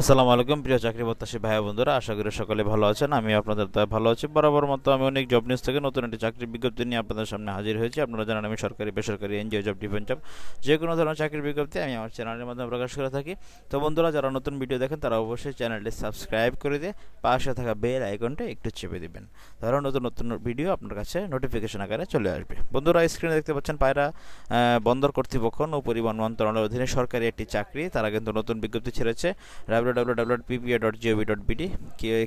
আসসালামু আলাইকুম, প্রিয় চাকরি প্রত্যাশী ভাই বন্ধুরা, আশা করি সকলে ভালো আছেন আমি আপনাদের তাই ভালো আছি। বরাবর মতো আমি অনেক জব নিউজ থেকে নতুন একটি চাকরির বিজ্ঞপ্তি নিয়ে আপনাদের সামনে হাজির হয়েছি। আপনারা জানেন আমি সরকারি, বেসরকারি এনজিও জব ডিফেন্স জব যে কোনো ধরনের চাকরির বিজ্ঞপ্তি আমি আমার চ্যানেলের মাধ্যমে প্রকাশ করে থাকি। তো বন্ধুরা, যারা নতুন ভিডিও দেখেন, তারা অবশ্যই চ্যানেলটি সাবস্ক্রাইব করে দিয়ে পাশে থাকা বেল আইকনটা একটু চেপে দিবেন। তাহলে নতুন নতুন ভিডিও আপনার কাছে নোটিফিকেশন আকারে চলে আসবে। বন্ধুরা স্ক্রিনে দেখতে পাচ্ছেন পায়রা বন্দর কর্তৃপক্ষ নৌ পরিবহন মন্ত্রণালয়ের অধীনে সরকারি একটি চাকরি, তারা কিন্তু নতুন বিজ্ঞপ্তি ছেড়েছে। W W W PPA dot GOV dot BD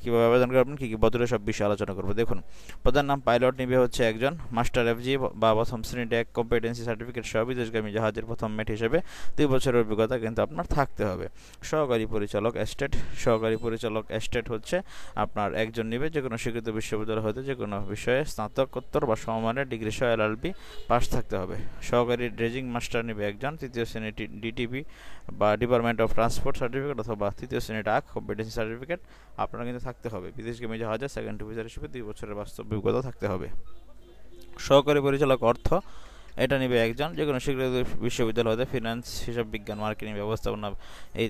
কীভাবে আবেদন করবেন, কী কী বদলে সব বিষয়ে আলোচনা করব। দেখুন, প্রধান নাম পাইলট নিবে হচ্ছে একজন মাস্টার এফজি বা প্রথম শ্রেণি এক কম্পিটেন্সি সার্টিফিকেট সহ বিদেশগামী জাহাজের প্রথম মেট হিসেবে দুই বছরের অভিজ্ঞতা কিন্তু আপনার থাকতে হবে। সহকারী পরিচালক এস্টেট সহকারী পরিচালক এস্টেট হচ্ছে আপনার একজন নিবে যে কোনো স্বীকৃত বিশ্ববিদ্যালয় হতে যে কোনো বিষয়ে স্নাতকোত্তর বা সমমানের ডিগ্রি সহ এলএলবি পাস থাকতে হবে। সহকারী ড্রেজিং মাস্টার নিবে একজন, তৃতীয় শ্রেণি ডিটিপি বা ডিপার্টমেন্ট অফ ট্রান্সপোর্ট সার্টিফিকেট অথবা তৃতীয় শ্রেণি ডাক কম্পিটেন্সি সার্টিফিকেট আপনারা কিন্তু থাকতে হবে। বিদেশ যাওয়া যায় সেকেন্ড অফিসার হিসেবে দুই বছরের বাস্তব অভিজ্ঞতা থাকতে হবে। সহকারী পরিচালক অর্থ এটা নেবে একজন যে কোনো স্বীকৃত বিশ্ববিদ্যালয় হতে ফিনান্স হিসাব বিজ্ঞান মার্কেটিং ব্যবস্থাপনা, এই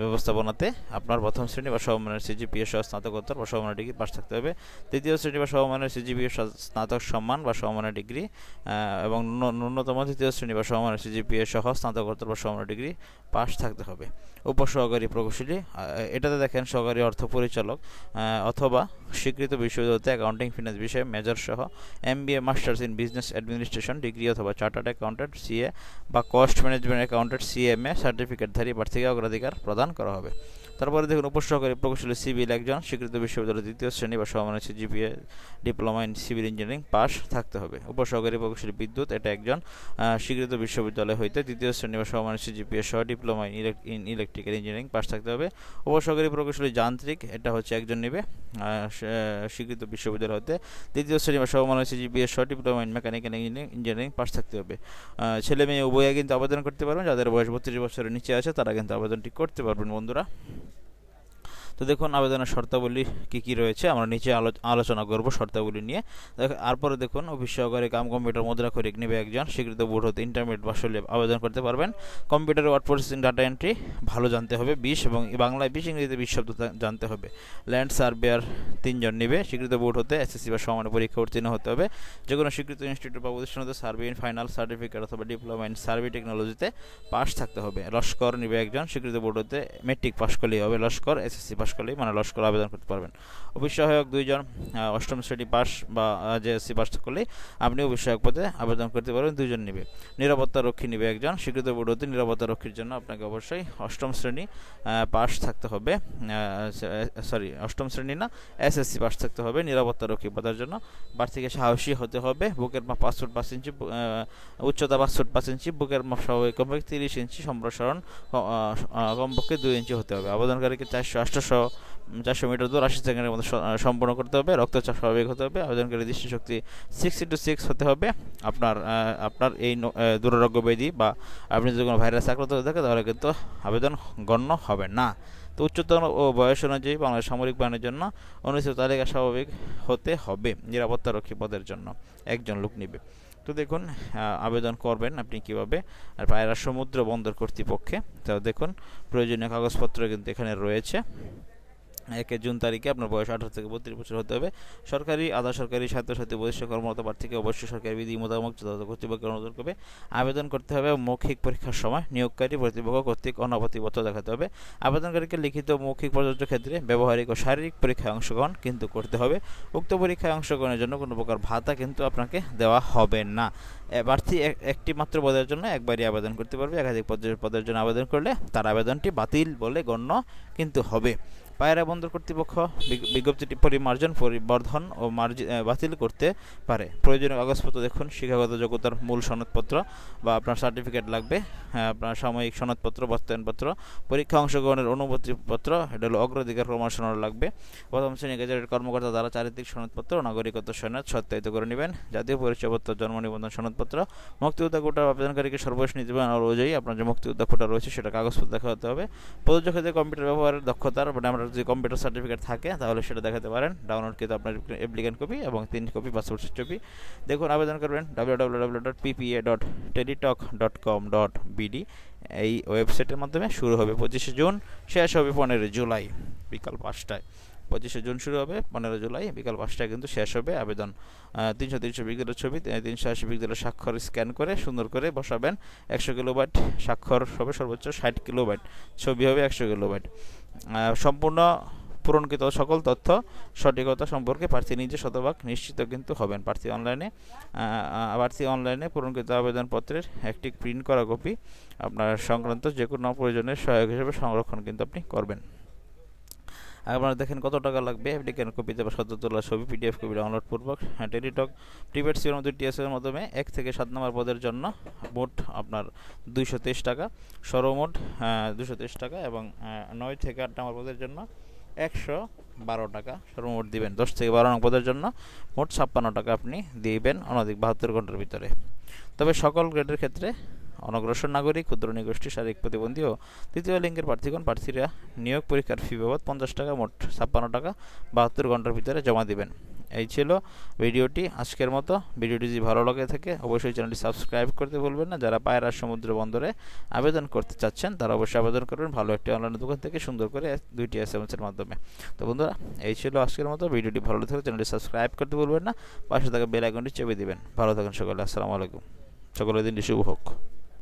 ব্যবস্থাপনাতে আপনার প্রথম শ্রেণি বা সমমানের সিজিপিএ সহ স্নাতকোত্তর বা সমমানের ডিগ্রি পাশ থাকতে হবে। তৃতীয় শ্রেণি বা সমমানের সিজিপিএ স্নাতক সম্মান বা সমমানের ডিগ্রি এবং ন্যূনতম তৃতীয় শ্রেণি বা সমমানের সিজিপিএ সহ স্নাতকোত্তর বা সমমানের ডিগ্রি পাশ থাকতে হবে। উপসহকারী প্রকৌশলী এটাতে দেখেন সহকারী অর্থ পরিচালক অথবা স্বীকৃত বিশ্ববিদ্যালয়তে অ্যাকাউন্টিং ফিনান্স বিষয়ে মেজর সহ M B A masters in business administration degree অথবা চার্টার্ড অ্যাকাউন্টেন্ট সিএ বা কস্ট ম্যানেজমেন্ট অ্যাকাউন্টেন্ট সিএমএ সার্টিফিকেটধারী প্রার্থীকে অগ্রাধিকার প্রদান করা হবে। তারপরে দেখুন উপসহকারী প্রকৌশলী সিভিল একজন, স্বীকৃত বিশ্ববিদ্যালয়ের দ্বিতীয় শ্রেণি বা সমানের GPA, diploma in civil engineering pass থাকতে হবে। উপসহকারী প্রকৌশলী বিদ্যুৎ, এটা একজন স্বীকৃত বিশ্ববিদ্যালয় হইতে দ্বিতীয় শ্রেণি বা সমানের সিজিপিএ সহ diploma in electrical engineering pass থাকতে হবে। উপসহকারী প্রকৌশলী যান্ত্রিক, এটা হচ্ছে একজন নেবে স্বীকৃত বিশ্ববিদ্যালয় হতে তৃতীয় শ্রেণি বা সমমানের সিজিপিএ সহ diploma in mechanical engineering engineering pass থাকতে হবে। ছেলে মেয়ে উভয়ে কিন্তু আবেদন করতে পারবেন, যাদের বয়স বত্রিশ বছরের নিচে আছে, তারা কিন্তু আবেদনটি করতে পারবেন, বন্ধুরা। তো দেখুন আবেদনের শর্তাবলী কী কী রয়েছে, আমরা নিচে আলো- আলোচনা করব শর্তাবলী নিয়ে। তারপরে দেখুন, অফিস সহকারী কাম কম্পিউটার মুদ্রা খরিক নেবে একজন, স্বীকৃত বোর্ড হতে ইন্টারমিডিয়েট বাসলে আবেদন করতে পারবেন। Computer word processing data entry ভালো জানতে হবে, বিশ, এবং বাংলায় বিশ, ইংরেজিতে বিশ শব্দ জানতে হবে। ল্যান্ড সার্ভেয়ার তিনজন নেবে, স্বীকৃত বোর্ড হতে এসএসসি বা সমান পরীক্ষা উত্তীর্ণ হতে হবে। যে কোনো স্বীকৃত ইনস্টিটিউট বা প্রতিষ্ঠান হতে সার্ভে ইন ফাইনাল সার্টিফিকেট অথবা ডিপ্লোমা ইন সার্ভে টেকনোলজিতে পাস থাকতে হবে। লস্কর নিবে একজন, স্বীকৃত বোর্ড হতে মেট্রিক পাস করলেই হবে, লস্কর এসএসসি পাস করলেই মানে লস্কর আবেদন করতে পারবেন। অফিস সহায়ক দুইজন অষ্টম শ্রেণি পাস বা জেএসসি পাস করলেই আপনি অফিস সহায়ক পদে আবেদন করতে পারবেন, দুইজন নিবে। নিরাপত্তা রক্ষী নিবে একজন, স্বীকৃত বোর্ড হতে নিরাপত্তা রক্ষীর জন্য আপনাকে অবশ্যই অষ্টম শ্রেণি পাস থাকতে হবে সরি, অষ্টম শ্রেণি না এসএসসি পাস থাকতে হবে নিরাপত্তা রক্ষী পদের জন্য। প্রার্থীকে সাহসী হতে হবে, বুকের মাপ পাঁচ ফুট পাঁচ ইঞ্চি উচ্চতা পাঁচ ফুট পাঁচ ইঞ্চি, বুকের মাপ স্বাভাবিক কমপক্ষে তিরিশ ইঞ্চি, সম্প্রসারণ কমপক্ষে দুই ইঞ্চি হতে হবে। আবেদনকারীকে চারশো আটশোশো চারশো মিটার দূর আশি সেকেন্ডের মধ্যে সম্পূর্ণ করতে হবে, রক্তচাপ স্বাভাবিক হতে হবে, আবেদনকারী দৃষ্টিশক্তি সিক্স ইন্টু সিক্স হতে হবে। আপনার আপনার এই দুরারোগ্য ব্যাধি বা আপনি যদি কোনো ভাইরাস আক্রান্ত হয়ে থাকে তাহলে কিন্তু আবেদন গণ্য হবে না। তো উচ্চতর বয়স অনুযায়ী বাংলাদেশ সামরিক বাহিনীর জন্য অনুষ্ঠিত তালিকা স্বাভাবিক হতে হবে নিরাপত্তারক্ষী পদের জন্য। একজন লোক নিবে। তো দেখুন আবেদন করবেন আপনি কীভাবে? আর পায়রা সমুদ্র বন্দর কর্তৃপক্ষে। তো দেখুন, প্রয়োজনীয় কাগজপত্র কিন্তু এখানে রয়েছে। একে জুন তারিখে আপনার বয়স আঠারো থেকে বত্রিশ বছর হতে হবে। সরকারি, আধা সরকারি, স্বায়ত্তশাসিত বৈশ্য কর্মরত প্রার্থীকে অবশ্যই সরকারি বিধি মোতাবেক যথাযথ কর্তৃপক্ষের অনুরোধ করবে। আবেদন করতে হবে মৌখিক পরীক্ষার সময় নিয়োগকারী কর্তৃপক্ষ কর্তৃক অনাপত্তিপত্র দেখাতে হবে। আবেদনকারীকে লিখিত মৌখিক প্রযোজ্য ক্ষেত্রে ব্যবহারিক ও শারীরিক পরীক্ষায় অংশগ্রহণ কিন্তু করতে হবে। উক্ত পরীক্ষায় অংশগ্রহণের জন্য কোনো প্রকার ভাতা কিন্তু আপনাকে দেওয়া হবে না। প্রার্থী এক- একটি মাত্র পদের জন্য একবারই আবেদন করতে পারবে। একাধিক পদের পদের জন্য আবেদন করলে তার আবেদনটি বাতিল বলে গণ্য কিন্তু হবে। পায়রা বন্দর কর্তৃপক্ষ বিজ্ঞপ্তিটি পরিমার্জন পরিবর্ধন ও বাতিল করতে পারে। প্রয়োজনীয় কাগজপত্র দেখুন শিক্ষাগত যোগ্যতার মূল সনদপত্র বা আপনার সার্টিফিকেট লাগবে হ্যাঁ, আপনার সাময়িক সনদপত্র বাস্তবায়নপত্র পরীক্ষা অংশগ্রহণের অনুমতিপত্র এটা হলো অগ্রাধিকার প্রমাণ লাগবে। প্রথম শ্রেণি গেজেটের কর্মকর্তা দ্বারা চারিত্রিক সনদপত্র নাগরিকত্ব সনদ সত্যায়িত করে নেবেন। জাতীয় পরিচয়পত্র জন্ম নিবন্ধন সনদপত্র মুক্তিযোদ্ধা কোটার আবেদনকারীকে সর্বশেষ নীতিবান অনুযায়ী আপনার যে মুক্তিযোদ্ধা কোটা রয়েছে সেটা কাগজপত্র দেখাতে হবে। প্রযোজ্য ক্ষেত্রে কম্পিউটার ব্যবহারের দক্ষতার মানে আমরা যদি কম্পিউটার সার্টিফিকেট থাকে, তাহলে সেটা দেখাতে পারেন। ডাউনলোড কিন্তু আপনার অ্যাপ্লিকেন্ট কপি এবং তিন কপি পাসপোর্ট ছবি দেখুন, আবেদন করবেন W W W dot dot Teletalk dot com dot BD এই ওয়েবসাইটের মাধ্যমে শুরু হবে পঁচিশে জুন, শেষ হবে পনেরোই জুলাই, বিকাল পাঁচটায়। পঁচিশে জুন শুরু হবে পনেরো জুলাই, বিকাল পাঁচটায় কিন্তু শেষ হবে আবেদন। তিনশো তিনশো পিক্সেলের ছবি তিনশো আশি পিক্সেলের স্বাক্ষর স্ক্যান করে, সুন্দর করে বসাবেন। একশো কিলোবাইট স্বাক্ষর হবে সর্বোচ্চ ষাট কিলোবাইট, ছবি হবে একশো কিলোবাইট। সম্পূর্ণ পূরণকৃত সকল তথ্য, সঠিকতা সম্পর্কে প্রার্থী নিজে শতভাগ নিশ্চিত কিন্তু হবেন। প্রার্থী অনলাইনে প্রার্থী অনলাইনে পূরণকৃত আবেদনপত্রের একটি প্রিন্ট করা কপি আপনার সংক্রান্ত যে কোনো প্রয়োজনের সহায়ক হিসেবে সংরক্ষণ কিন্তু আপনি করবেন। আপনারা দেখেন কত টাকা লাগবে। অ্যাপ্লিকেন্ট কপিতে বা সদ্য তোলা ছবি পিডিএফ কপি ডাউনলোড পূর্বক টেলিটক প্রিপেড সিওর মধ্যে টিএসের মাধ্যমে এক থেকে সাত নম্বর পদের জন্য মোট আপনার দুইশো তেইশ টাকা, সর্বমোট দুশো তেইশ টাকা এবং নয় থেকে আট নম্বর পদের জন্য একশো বারো টাকা সর্বমোট দিবেন। দশ থেকে বারো নম্বর পদের জন্য মোট ছাপ্পান্ন টাকা আপনি দিবেন অনধিক বাহাত্তর ঘণ্টার ভিতরে। তবে সকল গ্রেডের ক্ষেত্রে অনগ্রসর নাগরিক, ক্ষুদ্র নিগোষ্ঠী, শারীরিক প্রতিবন্ধী ও তৃতীয় লিঙ্গের প্রার্থীগণ, প্রার্থীরা নিয়োগ পরীক্ষার ফি বাবদ পঞ্চাশ টাকা, মোট ছাপ্পান্ন টাকা, বাহাত্তর ঘণ্টার ভিতরে জমা দিবেন। এই ছিল ভিডিওটি, আজকের মতো। ভিডিওটি যদি ভালো লাগে থাকে, অবশ্যই চ্যানেলটি সাবস্ক্রাইব করতে ভুলবেন না। যারা পায়রা সমুদ্র বন্দরে আবেদন করতে চাচ্ছেন, তারা অবশ্যই আবেদন করবেন ভালো একটি অনলাইন দোকান থেকে, সুন্দর করে দুইটি এস এম এর মাধ্যমে। তো বন্ধুরা, এই ছিল আজকের মতো। ভিডিওটি ভালো থাকলে চ্যানেলটি সাবস্ক্রাইব করতে ভুলবেন না। পাশে থাকা বেল আইকনটি চেপে দিবেন। ভালো থাকুন সকলে, আসসালামু আলাইকুম। সকলের দিনটি শুভ হোক।